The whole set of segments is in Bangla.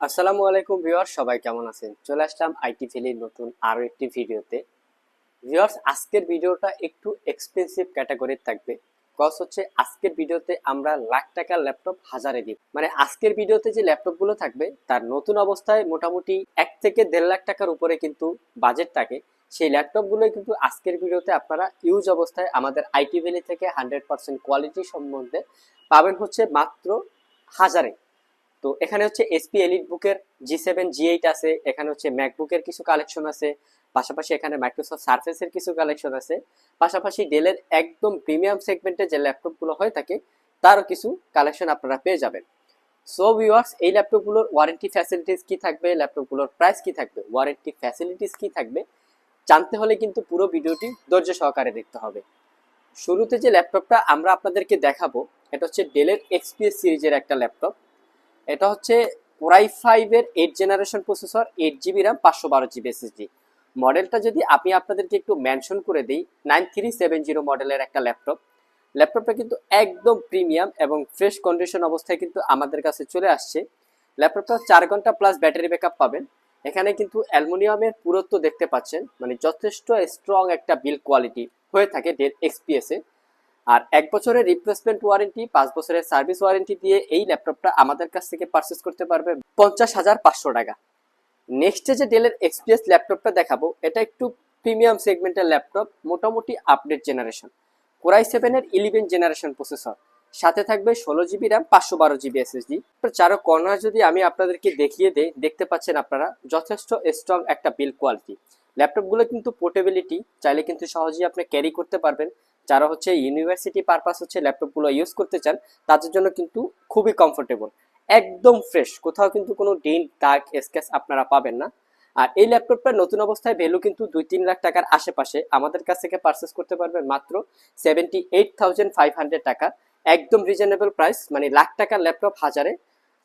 আসসালামু আলাইকুম ভিউয়ার্স, সবাই কেমন আছেন? চলে আসলাম আইটি ভ্যালির নতুন আরও একটি ভিডিওতে। ভিউয়ার্স, আজকের ভিডিওটা একটু এক্সপেন্সিভ ক্যাটাগরির থাকবে। কজ হচ্ছে আজকের ভিডিওতে আমরা লাখ টাকার ল্যাপটপ হাজারে দিব। মানে আজকের ভিডিওতে যে ল্যাপটপগুলো থাকবে, তার নতুন অবস্থায় মোটামুটি এক থেকে দেড় লাখ টাকার উপরে কিন্তু বাজেট থাকে। সেই ল্যাপটপগুলোই কিন্তু আজকের ভিডিওতে আপনারা ইউজ অবস্থায় আমাদের আইটি ভ্যালি থেকে হান্ড্রেড পার্সেন্ট কোয়ালিটি সম্বন্ধে পাবেন হচ্ছে মাত্র হাজারে। তো এখানে হচ্ছে এসপি এলিট বুকের জি সেভেন জি এইট আছে, এখানে হচ্ছে ম্যাকবুকের কিছু কালেকশন আছে, পাশাপাশি এখানে মাইক্রোসফট সার্ফেসের কিছু কালেকশন আছে, পাশাপাশি ডেলের একদম প্রিমিয়াম সেগমেন্টে যে ল্যাপটপগুলো হয়ে থাকে, তারও কিছু কালেকশন আপনারা পেয়ে যাবেন। সো ভিউয়ার্স এই ল্যাপটপগুলোর ওয়ারেন্টি ফ্যাসিলিটিস কি থাকবে ল্যাপটপগুলোর প্রাইস কি থাকবে ওয়ারেন্টি ফ্যাসিলিটিস কি থাকবে, জানতে হলে কিন্তু পুরো ভিডিওটি ধৈর্য সহকারে দেখতে হবে। শুরুতে যে ল্যাপটপটা আমরা আপনাদেরকে দেখাবো, এটা হচ্ছে ডেলের এক্সপিএস সিরিজের একটা ল্যাপটপ এটা হচ্ছে কোরাই ফাইভের eight generation processor eight GB RAM পাঁচশো বারো জিবি এসএসডি মডেলটা যদি আমি আপনাদেরকে একটু মেনশন করে দিই নাইন থ্রি সেভেন জিরো মডেলের একটা ল্যাপটপ। ল্যাপটপটা কিন্তু একদম প্রিমিয়াম এবং ফ্রেশ কন্ডিশন অবস্থায় কিন্তু আমাদের কাছে চলে আসছে। ল্যাপটপটা চার ঘণ্টা প্লাস ব্যাটারি ব্যাকআপ পাবেন। এখানে কিন্তু অ্যালুমিনিয়ামের পুরুত্ব দেখতে পাচ্ছেন মানে যথেষ্ট স্ট্রং একটা বিল কোয়ালিটি হয়ে থাকে ডেল এক্সপিএসে আর এক বছরের রিপ্লেসমেন্ট ওয়ারেন্টি পাঁচ বছরের সার্ভিস ওয়ারেন্টি দিয়ে এই ল্যাপটপটা আমাদের কাছ থেকে পারচেস করতে পারবে পঞ্চাশ হাজার পাঁচশো টাকা। নেক্সটে যে ডেলের এক্সপিএস ল্যাপটপটা দেখাবো, এটা একটু প্রিমিয়াম সেগমেন্টের ল্যাপটপ, মোটামুটি আপডেট জেনারেশন কোরাই সেভেনের ইলেভেন জেনারেশন প্রসেসর সাথে থাকবে ষোলো জিবি র্যাম পাঁচশো বারো জিবি এসএসডি চারো কর্নার যদি আমি আপনাদেরকে দেখিয়ে দেই, দেখতে পাচ্ছেন আপনারা, যথেষ্ট স্ট্রং একটা বিল কোয়ালিটি ল্যাপটপগুলো কিন্তু পোর্টেবিলিটি চাইলে কিন্তু সহজেই আপনি ক্যারি করতে পারবেন। যারা হচ্ছে ইউনিভার্সিটি পারপাস হচ্ছে ল্যাপটপগুলো ইউজ করতে চান, তাদের জন্য কিন্তু খুবই কমফোর্টেবল একদম ফ্রেশ কোথাও কিন্তু কোনো ডেন্ট দাগ স্কেচ আপনারা পাবেন না। আর এই ল্যাপটপটার নতুন অবস্থায় ভ্যালু কিন্তু দুই তিন লাখ টাকার আশেপাশে। আমাদের কাছ থেকে পারচেস করতে পারবেন মাত্র seventy eight thousand five hundred টাকা। একদম রিজনেবল প্রাইস মানে লাখ টাকার ল্যাপটপ হাজারে।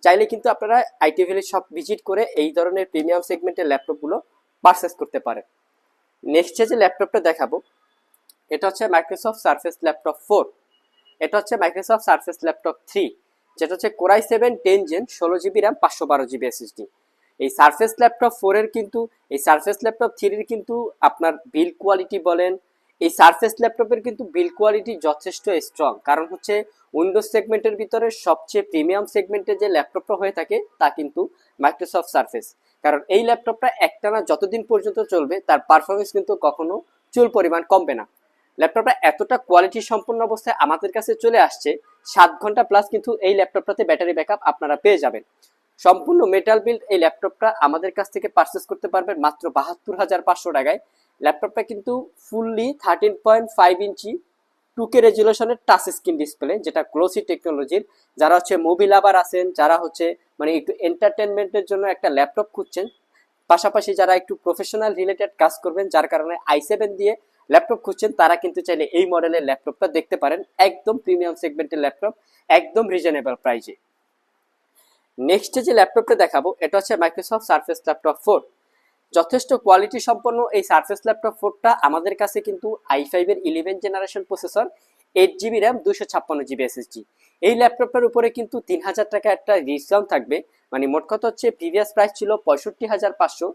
চাইলে কিন্তু আপনারা আইটি ভ্যালি সব ভিজিট করে এই ধরনের প্রিমিয়াম সেগমেন্টের ল্যাপটপগুলো পারচেস করতে পারেন। নেক্সট যে ল্যাপটপটা দেখাবো এটা হচ্ছে মাইক্রোসফট সার্ফেস ল্যাপটপ ফোর এটা হচ্ছে মাইক্রোসফট সার্ফেস ল্যাপটপ থ্রি যেটা হচ্ছে core i seven ten gen ষোলো জিবি র্যাম পাঁচশো বারো জিবি এসএসডি এই সার্ফেস ল্যাপটপ ফোরের কিন্তু, এই সার্ফেস ল্যাপটপ থ্রির কিন্তু আপনার বিল কোয়ালিটি বলেন, এই সার্ফেস ল্যাপটপের কিন্তু বিল কোয়ালিটি যথেষ্ট স্ট্রং কারণ হচ্ছে উইন্ডোজ সেগমেন্টের ভিতরে সবচেয়ে প্রিমিয়াম সেগমেন্টের যে ল্যাপটপটা হয়ে থাকে, তা কিন্তু মাইক্রোসফট সার্ফেস কারণ এই ল্যাপটপটা একটানা যতদিন পর্যন্ত চলবে, তার পারফরমেন্স কিন্তু কখনো চুল পরিমাণ কমবে না। ল্যাপটপটা এতটা কোয়ালিটি সম্পন্ন অবস্থায় আমাদের কাছে চলে আসছে, সাত ঘণ্টা প্লাস কিন্তু এই ল্যাপটপটাতে ব্যাটারি ব্যাকআপ আপনারা পেয়ে যাবেন। সম্পূর্ণ মেটাল বিল্ড এই ল্যাপটপটা আমাদের কাছ থেকে পারচেস করতে পারবেন মাত্র বাহাত্তর হাজার পাঁচশো টাকায়। ল্যাপটপটা কিন্তু fully thirteen point five inch two K রেজুলেশনের touch screen display যেটা গ্লোসি টেকনোলজির যারা হচ্ছে মুভি লাভার আছেন, যারা হচ্ছে মানে একটু এন্টারটেনমেন্টের জন্য একটা ল্যাপটপ খুঁজছেন, পাশাপাশি যারা একটু প্রফেশনাল রিলেটেড কাজ করবেন, যার কারণে আই সেভেন দিয়ে ল্যাপটপ খুঁজছেন, তারা কিন্তু চাইলে এই মডেলের ল্যাপটপটা দেখতে পারেন। একদম প্রিমিয়াম সেগমেন্টের ল্যাপটপ, একদম রিজনেবল প্রাইজে নেক্সট যে ল্যাপটপটা দেখাবো, এটা হচ্ছে মাইক্রোসফট সার্ফেস ল্যাপটপ ফোর যথেষ্ট কোয়ালিটি সম্পন্ন এই সার্ফেস ল্যাপটপ ফোরটা আমাদের কাছে কিন্তু আই ফাইভের eleven generation processor eight GB RAM দুশো ছাপ্পান্ন জিবি এসএসডি এই ল্যাপটপটার উপরে কিন্তু তিন হাজার টাকা একটা ডিসকাউন্ট থাকবে। মানে মোট কথা হচ্ছে প্রিভিয়াস প্রাইস ছিল পঁয়ষট্টি হাজার পাঁচশো।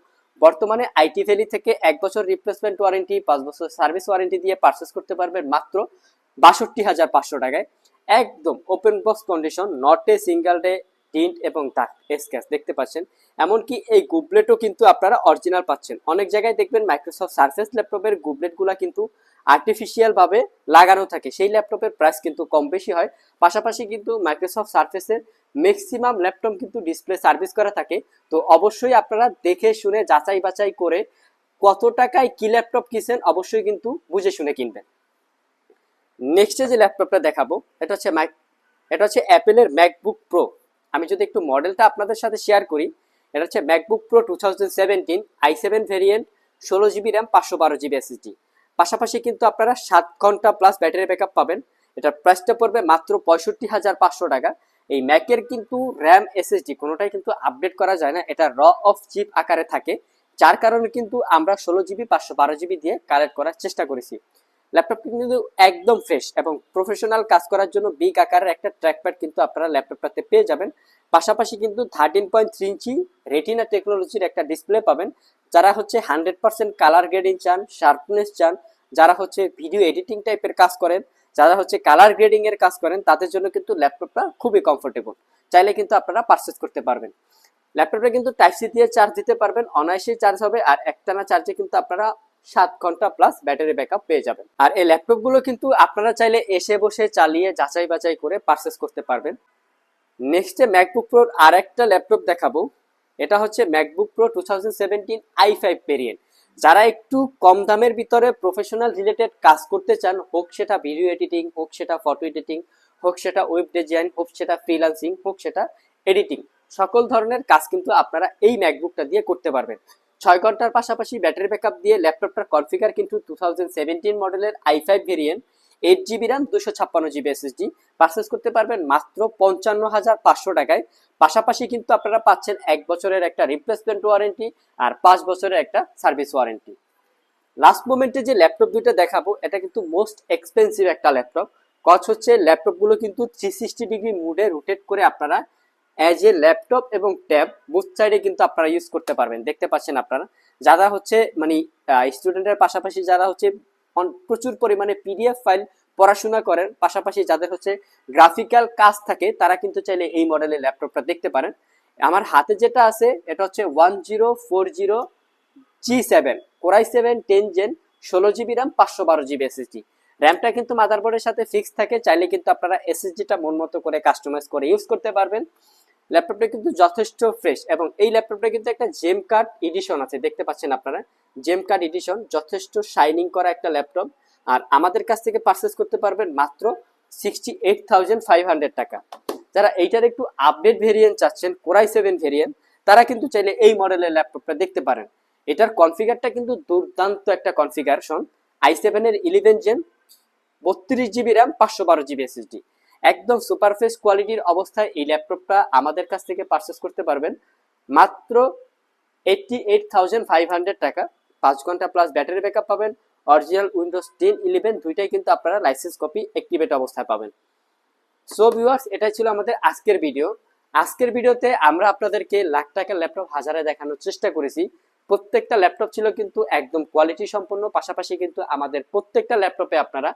বর্তমানে আইটি ভ্যালি থেকে এক বছর রিপ্লেসমেন্ট ওয়ারেন্টি পাঁচ বছর সার্ভিস ওয়ারেন্টি দিয়ে পারচেস করতে পারবেন মাত্র বাষট্টি হাজার পাঁচশো টাকায়। একদম open box condition not a single day tint এবং দাগ স্ক্যাচ দেখতে পাচ্ছেন। এমনকি এই গুবলেটও কিন্তু আপনারা অরিজিনাল পাচ্ছেন। অনেক জায়গায় দেখবেন মাইক্রোসফট সার্ফেস ল্যাপটপের গুবলেটগুলো কিন্তু আর্টিফিশিয়াল ভাবে লাগানো থাকে। সেই ল্যাপটপের প্রাইস কিন্তু কম বেশি হয়। পাশাপাশি কিন্তু মাইক্রোসফট সার্ফেসের ম্যাক্সিমাম ল্যাপটপ কিন্তু ডিসপ্লে সার্ভিস করা থাকে। তো অবশ্যই আপনারা দেখে শুনে, যাচাই বাছাই করে কত টাকায় কি ল্যাপটপ কিনছেন অবশ্যই কিন্তু বুঝে শুনে কিনবেন। নেক্সটে যে ল্যাপটপটা দেখাবো, এটা হচ্ছে মাইক এটা হচ্ছে অ্যাপেলের ম্যাকবুক প্রো আমি যদি একটু মডেলটা আপনাদের সাথে শেয়ার করি, এটা হচ্ছে MacBook pro two thousand seventeen i seven variant ষোলো জিবি র্যাম পাঁচশো বারো জিবি এসএসডি পাশাপাশি কিন্তু আপনারা সাত ঘণ্টা প্লাস ব্যাটারি ব্যাকআপ পাবেন। এটার প্রাইসটা পড়বে মাত্র পঁয়ষট্টি হাজার পাঁচশো টাকা। এই ম্যাকের কিন্তু র্যাম এসএসডি কোনোটাই কিন্তু আপডেট করা যায় না। এটা র অফ চিপ আকারে থাকে। যার কারণে কিন্তু আমরা ষোলো জিবি পাঁচশো বারো জিবি দিয়ে কালেক্ট করার চেষ্টা করেছি। ল্যাপটপ কিন্তু একদম ফ্রেশ এবং প্রফেশনাল কাজ করার জন্য বিগ আকারের একটা ট্র্যাকপ্যাড কিন্তু আপনারা ল্যাপটপটাতে পেয়ে যাবেন। পাশাপাশি কিন্তু thirteen point three inch retina টেকনোলজির একটা ডিসপ্লে পাবেন। যারা হচ্ছে হান্ড্রেড পার্সেন্ট কালার গ্রেডিং চান শার্পনেস চান, যারা হচ্ছে ভিডিও এডিটিং টাইপের কাজ করেন, যারা হচ্ছে কালার গ্রেডিং এর কাজ করেন, তাদের জন্য কিন্তু ল্যাপটপটা খুবই কমফোর্টেবল চাইলে কিন্তু আপনারা পারচেস করতে পারবেন। ল্যাপটপটা কিন্তু টাইপ সি দিয়ে চার্জ দিতে পারবেন, অনায়াসেই চার্জ হবে, আর একটানা চার্জে কিন্তু আপনারা সাত ঘণ্টা প্লাস ব্যাটারি ব্যাকআপ পেয়ে যাবেন। আর এই ল্যাপটপগুলো কিন্তু আপনারা চাইলে এসে বসে চালিয়ে যাচাই বাছাই করে পারচেস করতে পারবেন। নেক্সটে ম্যাকবুক প্রোর আর একটা ল্যাপটপ দেখাবো। এটা হচ্ছে MacBook pro two thousand seventeen i five variant যারা একটু কম দামের ভিতরে প্রফেশনাল রিলেটেড কাজ করতে চান, হোক সেটা ভিডিও এডিটিং হোক সেটা ফটো এডিটিং হোক সেটা ওয়েব ডিজাইন হোক সেটা ফ্রিলান্সিং হোক সেটা এডিটিং সকল ধরনের কাজ কিন্তু আপনারা এই ম্যাকবুকটা দিয়ে করতে পারবেন। ছয় ঘণ্টার পাশাপাশি ব্যাটারি ব্যাকআপ দিয়ে ল্যাপটপটার কনফিগার কিন্তু টু থাউজেন্ড সেভেন্টিন মডেলের i five variant eight GB RAM দুশো ছাপ্পান্ন জিবি এসএসডি পারচেস করতে পারবেন মাত্র পঞ্চান্ন হাজার পাঁচশো টাকায়। পাশাপাশি কিন্তু আপনারা পাচ্ছেন এক বছরের একটা রিপ্লেসমেন্ট ওয়ারেন্টি আর পাঁচ বছরের একটা সার্ভিস ওয়ারেন্টি লাস্ট মোমেন্টে যে ল্যাপটপ দুইটা দেখাবো, এটা কিন্তু মোস্ট এক্সপেন্সিভ একটা ল্যাপটপ। কচ হচ্ছে ল্যাপটপগুলো কিন্তু থ্রি সিক্সটি ডিগ্রি মুডে রোটেট করে আপনারা অ্যাজ এ ল্যাপটপ এবং ট্যাব বুথ সাইডে কিন্তু আপনারা ইউজ করতে পারবেন। দেখতে পাচ্ছেন আপনারা? যারা হচ্ছে মানে স্টুডেন্টের পাশাপাশি যারা হচ্ছে প্রচুর পরিমাণে পিডিএফ ফাইল পড়াশোনা করেন, পাশাপাশি যাদের হচ্ছে গ্রাফিক্যাল কাজ থাকে, তারা কিন্তু চাইলে এই মডেলের ল্যাপটপটা দেখতে পারেন। আমার হাতে যেটা আছে, এটা হচ্ছে one zero four zero G seven core i seven ten gen ষোলো জিবি র্যাম পাঁচশো বারো জিবি এসএসডি র্যামটা কিন্তু মাদারবোর্ডের সাথে ফিক্স থাকে, চাইলে কিন্তু আপনারা এসএসডিটা মন মতো করে কাস্টমাইজ করে ইউজ করতে পারবেন। ল্যাপটপটা কিন্তু যথেষ্ট ফ্রেশ এবং এই ল্যাপটপটা কিন্তু একটা জেম কার্ড এডিশন আছে, দেখতে পাচ্ছেন আপনারা? জেম কার্ড এডিশন যথেষ্ট শাইনিং করা একটা ল্যাপটপ। আর আমাদের কাছ থেকে পারচেস করতে পারবেন মাত্র sixty eight thousand five hundred টাকা। যারা এইটার একটু আপডেট ভেরিয়েন্ট চাচ্ছেন কোরাই সেভেন ভেরিয়েন্ট তারা কিন্তু চাইলে এই মডেলের ল্যাপটপটা দেখতে পারেন। এটার কনফিগারটা কিন্তু দুর্দান্ত একটা কনফিগারেশন আই সেভেনের ইলেভেন জেন বত্রিশ জিবি র্যাম পাঁচশো বারো জিবি এসএসডি একদম সুপারফেস কোয়ালিটির অবস্থায় এই ল্যাপটপটা আমাদের কাছ থেকে পারচেস করতে পারবেন। মাত্র এইটটি টাকা। পাঁচ ঘণ্টা প্লাস ব্যাটারি ব্যাকআপ পাবেন। অরিজিনাল উইন্ডোজ টেন ইলেভেন দুইটাই কিন্তু আপনারা লাইসেন্স কপি অ্যাক্টিভেট অবস্থায় পাবেন। সো ভিউয়ার্স এটাই ছিল আমাদের আজকের ভিডিও আজকের ভিডিওতে আমরা আপনাদেরকে লাখ টাকার ল্যাপটপ হাজারে দেখানোর চেষ্টা করেছি। প্রত্যেকটা ল্যাপটপ ছিল কিন্তু একদম কোয়ালিটি সম্পন্ন। পাশাপাশি কিন্তু আমাদের প্রত্যেকটা ল্যাপটপে আপনারা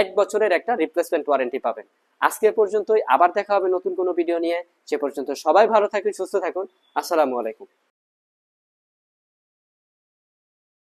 এক বছরের একটা রিপ্লেসমেন্ট ওয়ারেন্টি পাবেন। আজকে পর্যন্তই, আবার দেখা হবে নতুন কোনো ভিডিও নিয়ে। সে পর্যন্ত সবাই ভালো থাকুন, সুস্থ থাকুন। আসসালামু আলাইকুম।